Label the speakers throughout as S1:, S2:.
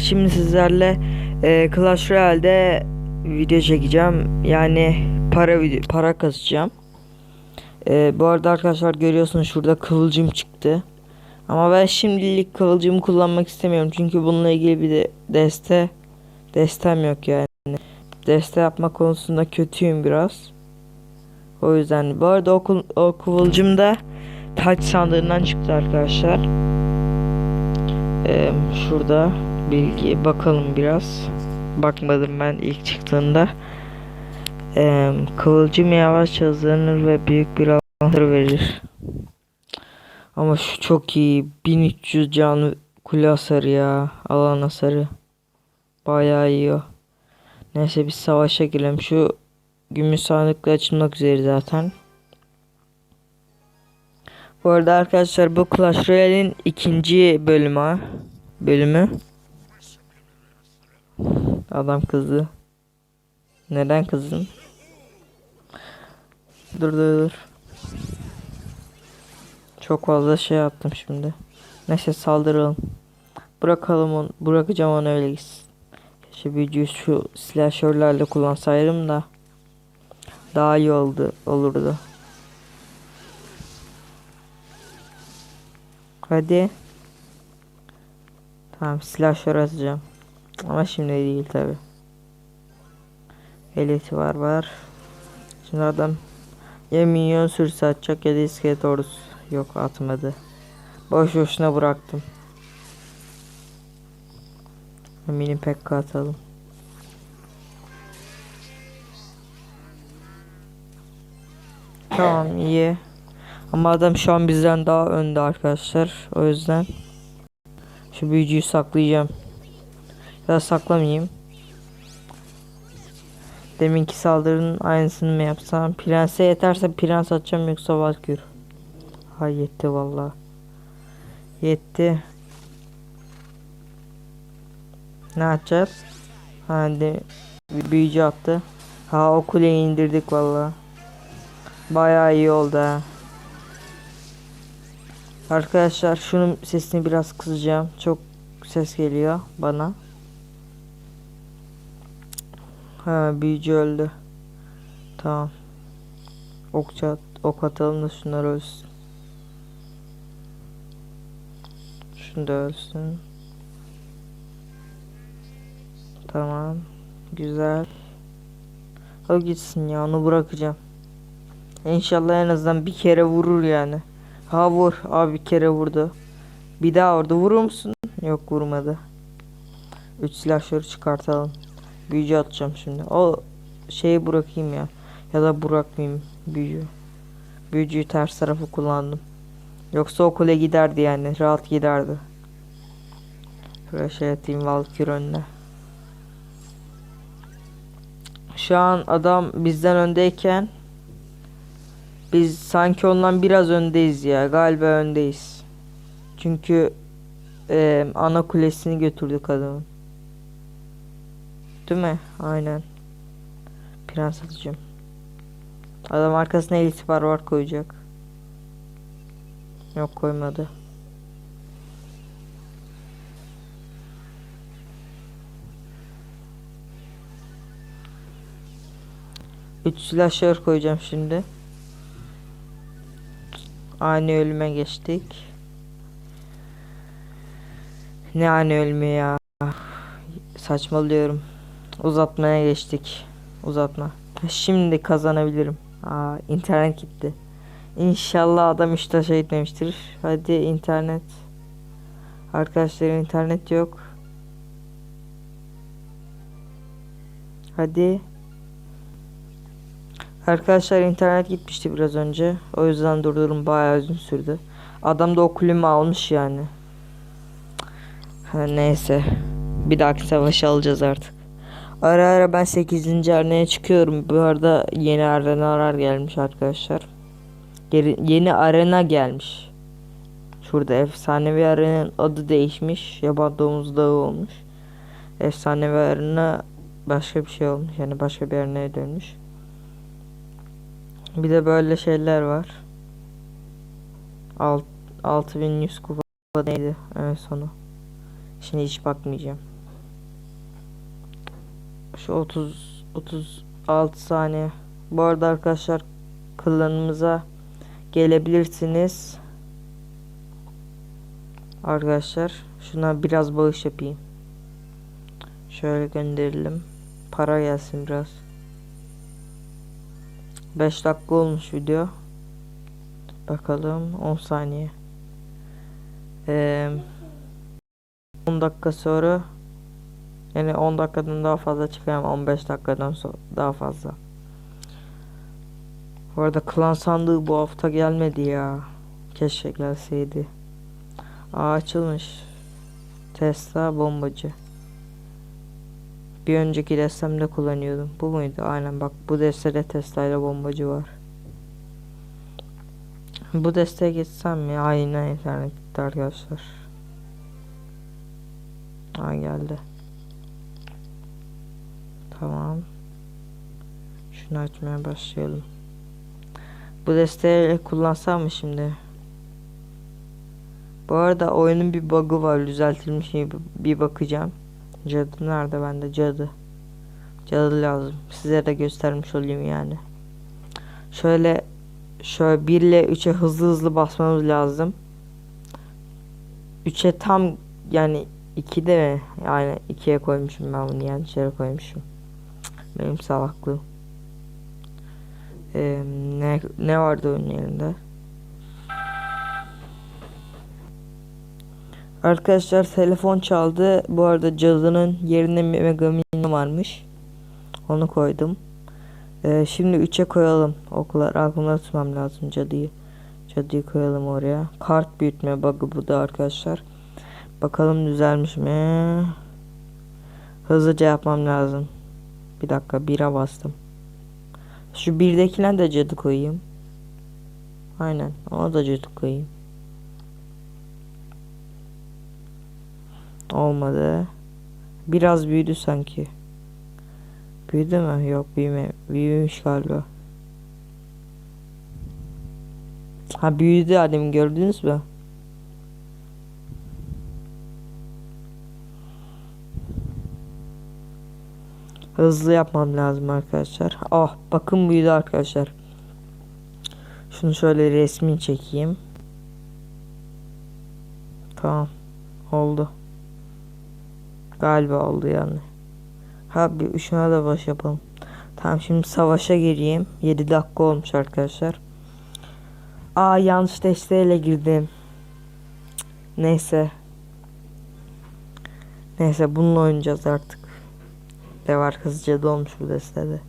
S1: Şimdi sizlerle e, Clash Royale'de video çekeceğim. Yani para video, para kasacağım. E, bu arada arkadaşlar görüyorsunuz şurada kıvılcım çıktı. Ama ben şimdilik kıvılcımı kullanmak istemiyorum. Çünkü bununla ilgili bir de deste destem yok yani. Deste yapma konusunda kötüyüm biraz. O yüzden bu arada o, o kıvılcım da taç sandığından çıktı arkadaşlar. Ee, şurada bilgi bakalım biraz. Bakmadım ben ilk çıktığında. Ee, kıvılcım yavaş hızlanır ve büyük bir alan verir. Ama şu çok iyi. 1300 can kule hasarı ya. Alan hasarı. Bayağı iyi o. Neyse biz savaşa girelim. Şu gümüş sandıkla açılmak üzere zaten. Bu arada arkadaşlar bu Clash Royale'in ikinci bölümü. Bölümü. Adam kızdı. Neden kızdın? Dur dur dur. Çok fazla şey yaptım şimdi. Neyse saldıralım. Bırakalım onu. Bırakacağım onu öyle gitsin. Keşke büyücüyü şu slasherlerle kullansaydım da daha iyi oldu olurdu. Hadi. Tamam slasher atacağım. Ama şimdi değil tabi. Eliti var var. Şimdi adam ya minyon sürüsü atacak ya da iskelet. Yok atmadı. Boş boşuna bıraktım. Mini pekka atalım. Tamam iyi. Ama adam şu an bizden daha önde arkadaşlar. O yüzden şu büyücüyü saklayacağım. Ya da saklamayayım. Deminki saldırının aynısını mı yapsam? Prense yeterse prens atacağım yoksa valkür. Ha yetti vallahi. Yetti. Ne yapacağız? Hadi büyücü attı. Ha o kuleyi indirdik vallahi. Bayağı iyi oldu ha. Arkadaşlar şunun sesini biraz kısacağım. Çok ses geliyor bana. Ha büyücü öldü. Tamam. Okça at, ok atalım da şunlar ölsün. Şunu da ölsün. Tamam. Güzel. O gitsin ya onu bırakacağım. İnşallah en azından bir kere vurur yani. Ha vur. Abi bir kere vurdu. Bir daha orada vurur musun? Yok vurmadı. 3 silahları çıkartalım. Büyücü atacağım şimdi. O şeyi bırakayım ya. Ya da bırakmayayım büyücü. Büyücüyü ters tarafı kullandım. Yoksa o kule giderdi yani. Rahat giderdi. Şuraya şey atayım Valkyr önüne. Şu an adam bizden öndeyken biz sanki ondan biraz öndeyiz ya. Galiba öndeyiz. Çünkü e, ana kulesini götürdük adamın. Değil mi? Aynen. Prens. Adam arkasına elit var koyacak. Yok koymadı. Üç silahşör koyacağım şimdi. Ani ölüme geçtik. Ne ani ölümü ya. Saçmalıyorum. Uzatmaya geçtik. Uzatma. Şimdi kazanabilirim. Aa internet gitti. İnşallah adam hiç taşa gitmemiştir. Hadi internet. Arkadaşlar internet yok. Hadi. Arkadaşlar internet gitmişti biraz önce. O yüzden durdurum bayağı uzun sürdü. Adam da o kulümü almış yani. Ha, neyse. Bir dahaki savaşı alacağız artık. Ara ara ben 8. arenaya çıkıyorum. Bu arada yeni arenalar gelmiş arkadaşlar. Geri, yeni arena gelmiş. Şurada efsanevi arenanın adı değişmiş. Yaban domuz dağı olmuş. Efsanevi arena başka bir şey olmuş. Yani başka bir arenaya dönmüş. Bir de böyle şeyler var. Alt, 6100 kupa neydi en sonu. Şimdi hiç bakmayacağım. Şu 30 36 saniye. Bu arada arkadaşlar klanımıza gelebilirsiniz. Arkadaşlar şuna biraz bağış yapayım. Şöyle gönderelim. Para gelsin biraz. 5 dakika olmuş video. Bakalım 10 saniye. Ee, 10 dakika sonra yani 10 dakikadan daha fazla çıkayım 15 dakikadan sonra daha fazla. Bu arada klan sandığı bu hafta gelmedi ya. Keşke gelseydi. Aa açılmış. Tesla bombacı. Bir önceki destemde kullanıyordum. Bu muydu? Aynen bak bu destede Tesla ile bombacı var. Bu desteğe geçsem mi? Aynen internet gitti arkadaşlar. Aa geldi. Tamam. Şunu açmaya başlayalım. Bu desteği kullansam mı şimdi? Bu arada oyunun bir bug'ı var. Düzeltilmiş mi bir bakacağım. Cadı nerede bende cadı. Cadı lazım. Size de göstermiş olayım yani. Şöyle şöyle 1 ile 3'e hızlı hızlı basmamız lazım. 3'e tam yani 2'de mi? Yani 2'ye koymuşum ben bunu yanlış yere koymuşum. Benim salaklığım. Ee, ne, ne vardı onun yerinde? Arkadaşlar telefon çaldı. Bu arada cadının yerine Megamini varmış. Onu koydum. Ee, şimdi 3'e koyalım. Oklar aklımda tutmam lazım cadıyı. Cadıyı koyalım oraya. Kart büyütme bug'ı bu da arkadaşlar. Bakalım düzelmiş mi? Hızlıca yapmam lazım. Bir dakika 1'e bastım. Şu birdekine de cadı koyayım. Aynen ona da cadı koyayım. Olmadı. Biraz büyüdü sanki. Büyüdü mü? Yok büyüme. Büyümüş galiba. Ha büyüdü adem gördünüz mü? Hızlı yapmam lazım arkadaşlar. Ah bakın büyüdü arkadaşlar. Şunu şöyle resmi çekeyim. Tamam. Oldu. Galiba oldu yani. Ha bir şuna da baş yapalım. Tamam şimdi savaşa gireyim. 7 dakika olmuş arkadaşlar. Aa yanlış desteğiyle girdim. Neyse. Neyse bununla oynayacağız artık. De var hızlıca dolmuş bu destede.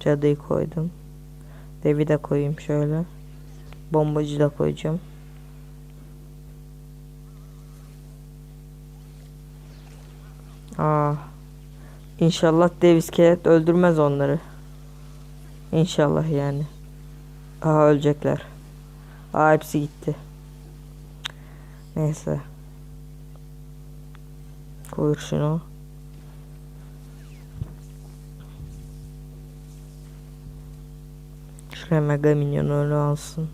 S1: Cadıyı koydum. Devi de koyayım şöyle. Bombacı da koyacağım. Aa. İnşallah dev iskelet öldürmez onları. İnşallah yani. Aha ölecekler. Aa hepsi gitti. Neyse. Koyur şunu. Şuraya mega minyon öyle alsın.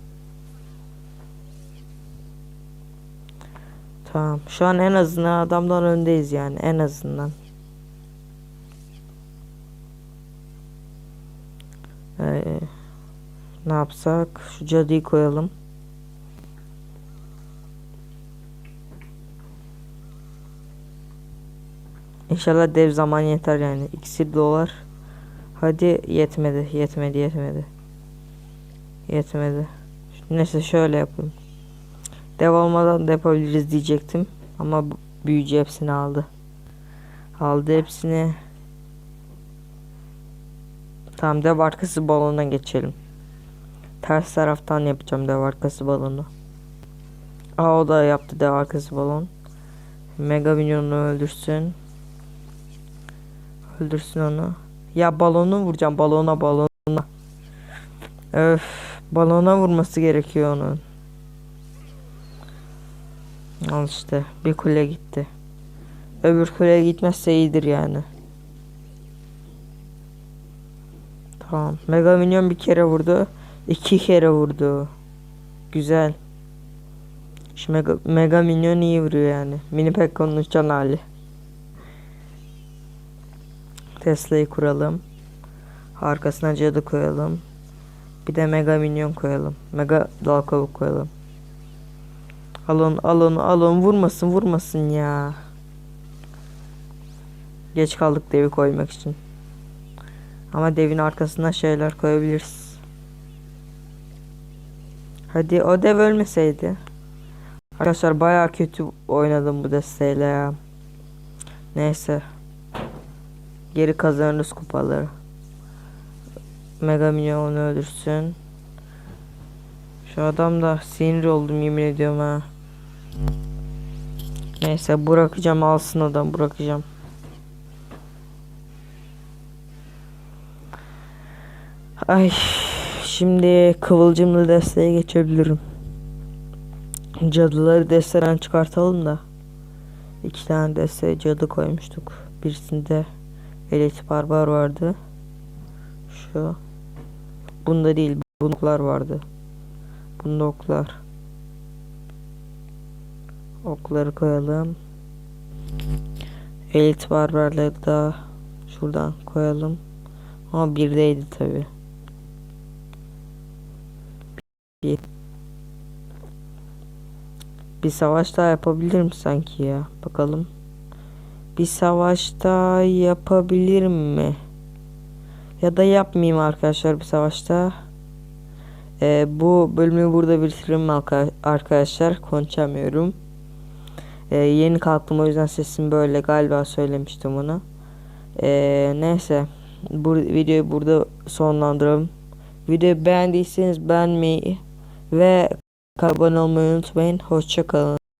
S1: Tamam. Şu an en azından adamdan öndeyiz yani. En azından. Ee, ne yapsak? Şu cadıyı koyalım. İnşallah dev zaman yeter yani. İksir dolar. Hadi yetmedi. Yetmedi yetmedi. Yetmedi. Neyse şöyle yapayım. Dev olmadan da yapabiliriz diyecektim. Ama büyücü hepsini aldı. Aldı hepsini. Tamam dev arkası balona geçelim. Ters taraftan yapacağım dev arkası balonu. Aa o da yaptı dev arkası balon. Mega minyonu öldürsün. Öldürsün onu. Ya balonu vuracağım balona balona. Öf balona vurması gerekiyor onun. Al işte bir kule gitti. Öbür kuleye gitmezse iyidir yani. Tamam. Mega Minyon bir kere vurdu. iki kere vurdu. Güzel. Şu Mega, Mega Minyon iyi vuruyor yani. Mini Pekka'nın uçan hali. Tesla'yı kuralım. Arkasına cadı koyalım. Bir de mega minyon koyalım. Mega dal kavuk koyalım. Al onu al onu al onu vurmasın vurmasın ya. Geç kaldık devi koymak için. Ama devin arkasına şeyler koyabiliriz. Hadi o dev ölmeseydi. Arkadaşlar bayağı kötü oynadım bu desteğiyle ya. Neyse. Geri kazanırız kupaları. Mega Minyon onu öldürsün. Şu adam da sinir oldum yemin ediyorum ha. Neyse bırakacağım alsın adam bırakacağım. Ay şimdi kıvılcımlı desteğe geçebilirim. Cadıları desteden çıkartalım da. İki tane deste cadı koymuştuk. Birisinde elit barbar vardı. Şu. Bunda değil. Bunda vardı. Bunda oklar. Okları koyalım. Elit barbarları da şuradan koyalım. Ama birdeydi tabi. Bir. Bir savaş daha yapabilirim sanki ya. Bakalım. Bir savaş daha yapabilir mi? Ya da yapmayayım arkadaşlar bir savaşta. Ee, bu bölümü burada bitiririm arka- arkadaşlar. Konuşamıyorum. Ee, yeni kalktım o yüzden sesim böyle galiba söylemiştim onu. Ee, neyse. Bu videoyu burada sonlandıralım. Videoyu beğendiyseniz beğenmeyi ve abone olmayı unutmayın. Hoşçakalın.